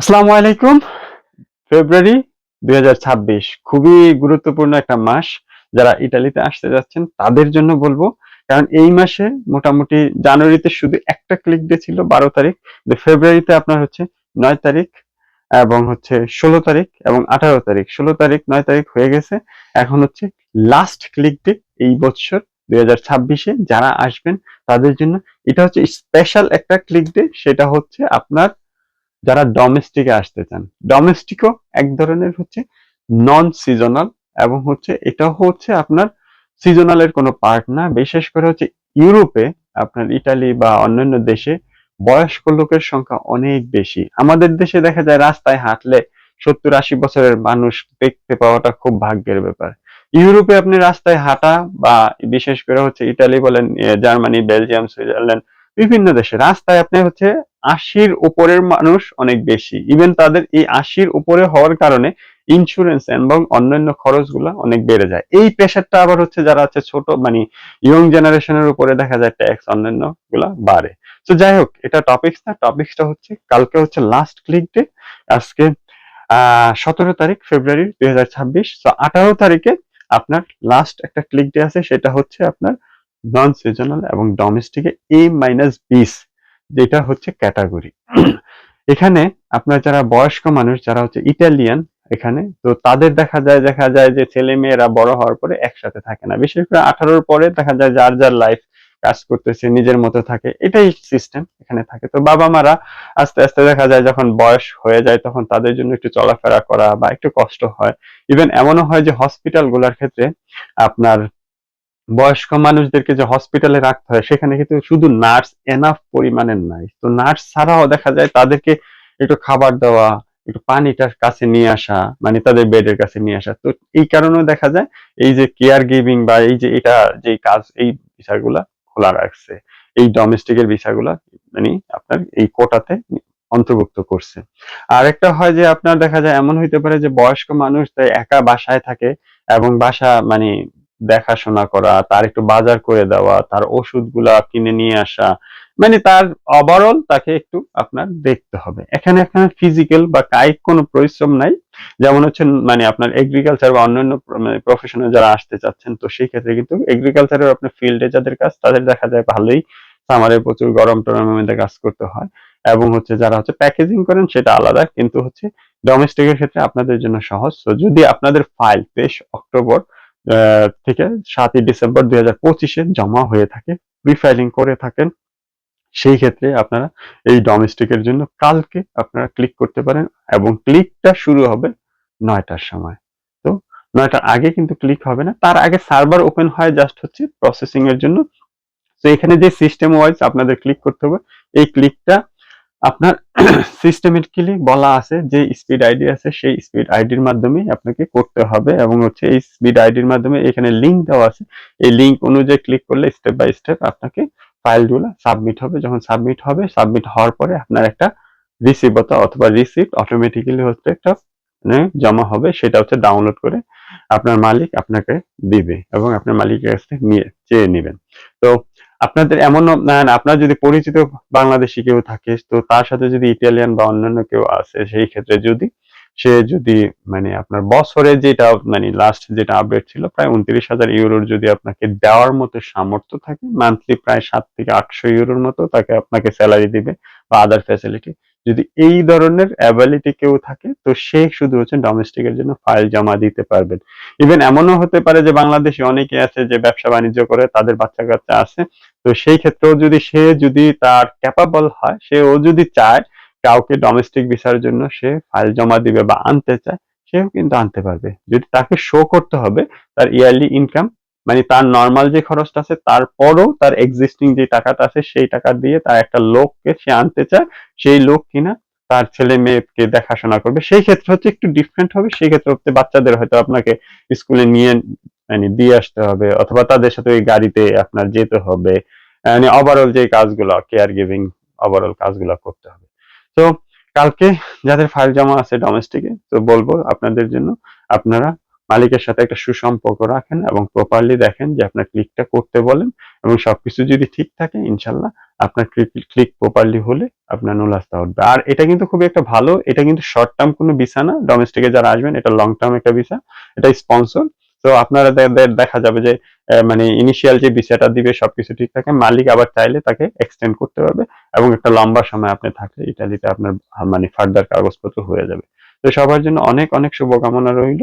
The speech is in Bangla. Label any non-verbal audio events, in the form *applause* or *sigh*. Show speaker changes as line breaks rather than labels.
আসসালামু আলাইকুম। ফেব্রুয়ারি দুই হাজার ছাব্বিশ, খুবই গুরুত্বপূর্ণ একটা মাস। যারা ইটালিতে আসতে যাচ্ছেন, তাদের জন্য বলব, কারণ এই মাসে মোটামুটি জানুয়ারিতে শুধু একটা ক্লিক ডে ছিল, বারো তারিখ। ফেব্রুয়ারিতে আপনার হচ্ছে নয় তারিখ এবং হচ্ছে ষোলো তারিখ এবং আঠারো তারিখ। ষোলো তারিখ, নয় তারিখ হয়ে গেছে। এখন হচ্ছে লাস্ট ক্লিক ডে এই বছর দুই যারা আসবেন, তাদের জন্য এটা হচ্ছে স্পেশাল একটা ক্লিক ডে সেটা হচ্ছে আপনার যারা ডোমেস্টিকে আসতে চান। ডোমেস্টিকও এক ধরনের হচ্ছে নন সিজনাল এবং হচ্ছে এটা হচ্ছে আপনার সিজনালের কোনো পার্ট না। বিশেষ করে হচ্ছে ইউরোপে আপনার ইটালি বা অন্যান্য দেশে বয়স্ক লোকের সংখ্যা অনেক বেশি। আমাদের দেশে দেখা যায় রাস্তায় হাঁটলে সত্তর আশি বছরের মানুষ দেখতে পাওয়াটা খুব ভাগ্যের ব্যাপার। ইউরোপে আপনি রাস্তায় হাঁটা বা বিশেষ করে হচ্ছে ইটালি বলেন জার্মানি, বেলজিয়াম, সুইজারল্যান্ড বিভিন্ন দেশে। রাস্তায় আপনি হচ্ছে আশির উপরের মানুষ অনেক বেশি। ইভেন তাদের এই আশির উপরে হওয়ার কারণে ইন্স্যুরেন্স এবং অন্যান্য খরচগুলো অনেক বেড়ে যায়। এই প্রেশারটা আবার হচ্ছে যারা আছে ছোট মানে ইয়ং জেনারেশনের উপরে দেখা যায় ট্যাক্স অন্যান্যগুলা বাড়ে। তো যাই হোক, এটা টপিকস না। টপিকসটা হচ্ছে কালকে হচ্ছে লাস্ট ক্লিক ডে আজকে সতেরো তারিখ ফেব্রুয়ারি দুই হাজার ছাব্বিশ। তো আঠারো তারিখে আপনার লাস্ট একটা ক্লিক ডে আছে। সেটা হচ্ছে আপনার নন সিজনাল এবং ডোমেস্টিকে এ মাইনাস বিস যেটা হচ্ছে ক্যাটাগরি এখানে আপনার যারা বয়স্ক মানুষ, যারা হচ্ছে ইটালিয়ান এখানে, তো তাদের দেখা যায় দেখা যায় যে ছেলে মেয়েরা বড় হওয়ার পরে একসাথে থাকে না। বিশেষ করে আঠারোর পরে দেখা যায় যার যার লাইফ কাজ করতেছে, নিজের মতো থাকে। এটাই সিস্টেম এখানে থাকে। তো বাবা মারা আস্তে আস্তে দেখা যায় যখন বয়স হয়ে যায়, তখন তাদের জন্য একটু চলাফেরা করা বা একটু কষ্ট হয়। ইভেন এমনও হয় যে হসপিটালগুলার ক্ষেত্রে আপনার বয়স্ক মানুষদেরকে যে হসপিটালে রাখতে হয়, সেখানে কিন্তু শুধু নার্স এনাফ পরিমাণের নাই। তো নার্স ছাড়াও দেখা যায় তাদেরকে একটু খাবার দেওয়া, একটু পানিটার কাছে নিয়ে আসা মানে তাদের বেডের কাছে নিয়ে আসা। তো এই কারণেও দেখা যায় এই যে কেয়ার গিভিং বা এই যে এটা যে কাজ, এই বিষয়গুলা খোলা রাখছে। এই ডোমেস্টিকের বিষয়গুলা মানে আপনার এই কোটাতে অন্তর্ভুক্ত করছে। আর একটা হয় যে আপনার দেখা যায় এমন হইতে পারে যে বয়স্ক মানুষ তাই একা বাসায় থাকে এবং বাসা মানে দেখাশোনা করা, তার একটু বাজার করে দেওয়া, তার ওষুধগুলা কিনে নিয়ে আসা মানে তার ওভারঅল তাকে একটু আপনার দেখতে হবে। এখানে এখানে ফিজিক্যাল বা কায়িক কোনো পরিশ্রম নাই। যেমন হচ্ছে মানে আপনার এগ্রিকালচার বা অন্যান্য প্রফেশনে যারা আসতে চাচ্ছেন, তো সেই ক্ষেত্রে কিন্তু এগ্রিকালচারের আপনার ফিল্ডে যাদের কাজ, তাদের দেখা যায় ভালোই সামারে প্রচুর গরম টরমের মধ্যে কাজ করতে হয়। এবং হচ্ছে যারা হচ্ছে প্যাকেজিং করেন, সেটা আলাদা, কিন্তু হচ্ছে ডোমেস্টিকের ক্ষেত্রে আপনাদের জন্য সহজ। যদি আপনাদের ফাইল তেইশ অক্টোবর থেকে সাতই ডিসেম্বর দুই হাজার পঁচিশে জমা হয়ে থাকে প্রিফাইলিং করে থাকেন। সেই ক্ষেত্রে আপনারা এই ডোমেস্টিকের জন্য কালকে আপনারা ক্লিক করতে পারেন এবং ক্লিকটা শুরু হবে নয়টার সময়। তো নয়টার আগে কিন্তু ক্লিক হবে না, তার আগে সার্ভার ওপেন হয় জাস্ট হচ্ছে প্রসেসিং এর জন্য। তো এখানে যে সিস্টেম ওয়াইজ আপনাদের ক্লিক করতে হবে, এই ক্লিকটা আপনার *clears throat* সিস্টেমেটিক্যালি বলা আছে যে স্পিড আইডি আছে, সেই স্পিড আইডির মাধ্যমে আপনাকে করতে হবে এবং হচ্ছে এই স্পিড আইডির মাধ্যমে এখানে লিংক দেওয়া আছে। এই লিংক অনুযায়ী ক্লিক করলে স্টেপ বাই স্টেপ আপনাকে ফাইলগুলো সাবমিট হবে। যখন সাবমিট হবে সাবমিট হওয়ার পরে আপনার একটা রিসিভতা অথবা রিসিপ্ট অটোমেটিক্যালি হচ্ছে একটা মানে জমা হবে। সেটা হচ্ছে ডাউনলোড করে আপনার মালিক আপনাকে দিবে এবং আপনার মালিকের কাছ থেকে নিয়ে, চেয়ে নেবেন। তো আপনাদের এমন আপনার যদি পরিচিত বাংলাদেশি কেউ থাকে, তো তার সাথে যদি ইটালিয়ান বা অন্যান্য কেউ আছে, সেই ক্ষেত্রে যদি সে যদি মানে আপনার বছরে যেটা মানে লাস্ট যেটা আপডেট ছিল, প্রায় উনত্রিশ হাজার ইউরোর যদি আপনাকে দেওয়ার মতো সামর্থ্য থাকে মান্থলি প্রায় সাত থেকে আটশো ইউরোর মতো তাকে আপনাকে স্যালারি দিবে বা আদার ফ্যাসিলিটি যদি এই ধরনের অ্যাবিলিটি কেউ থাকে, তো সে শুধু হচ্ছে ডোমেস্টিকের জন্য ফাইল জমা দিতে পারবেন। ইভেন এমনও হতে পারে যে বাংলাদেশে অনেকে আছে যে ব্যবসা বাণিজ্য করে, তাদের বাচ্চা কাচ্চা আছে। তো সেই ক্ষেত্রেও যদি সে যদি তার ক্যাপাবল হয়, সে ও যদি চায় কাউকে ডোমেস্টিক ভিসার জন্য সে ফাইল জমা দিবে বা আনতে চায়, সেও কিন্তু আনতে পারবে। যদি তাকে শো করতে হবে, তার ইয়ারলি ইনকাম মানে তার নর্মাল যে খরচটা আছে, তারপরও তার এক্সিস্টিং যে টাকাটা আছে, সেই টাকা দিয়ে তার একটা লোককে সে আনতে চায়, সেই লোক কিনা তার ছেলে মেয়েকে দেখাশোনা করবে। সেই ক্ষেত্রে হচ্ছে একটু ডিফারেন্ট হবে, সেই ক্ষেত্রে হচ্ছে বাচ্চাদের হয়তো আপনাকে স্কুলে নিয়ে মানে দিয়ে আসতে হবে, অথবা তাদের সাথে ওই গাড়িতে আপনার যেতে হবে। মানে ওভারঅল যে কাজগুলো কেয়ার গিভিং ওভারঅল কাজগুলো করতে হবে। তো কালকে যাদের ফাইল জমা আছে ডোমেস্টিকে তো বলব আপনাদের জন্য, আপনারা মালিকের সাথে একটা সুসম্পর্ক রাখেন এবং প্রপারলি দেখেন যে আপনার ক্লিকটা করতে বলেন এবং সবকিছু যদি ঠিক থাকে, ইনশাল্লাহ আপনার ক্লিক প্রপারলি হলে আপনার নুল আসতে উঠবে। আর এটা কিন্তু খুবই একটা ভালো, এটা কিন্তু শর্ট টার্ম কোনো ভিসা না ডোমেস্টিকে যারা আসবেন, এটা লং টার্ম একটা ভিসা এটা স্পন্সর তো আপনারা দেখা যাবে যে মানে ইনিশিয়াল যে ভিসাটা দিবে, সবকিছু ঠিক থাকে, মালিক আবার চাইলে তাকে এক্সটেন্ড করতে পারবে এবং একটা লম্বা সময় আপনি থাকলে ইটালিতে আপনার মানে ফার্দার কাগজপত্র হয়ে যাবে। তো সবার জন্য অনেক অনেক শুভকামনা রইল।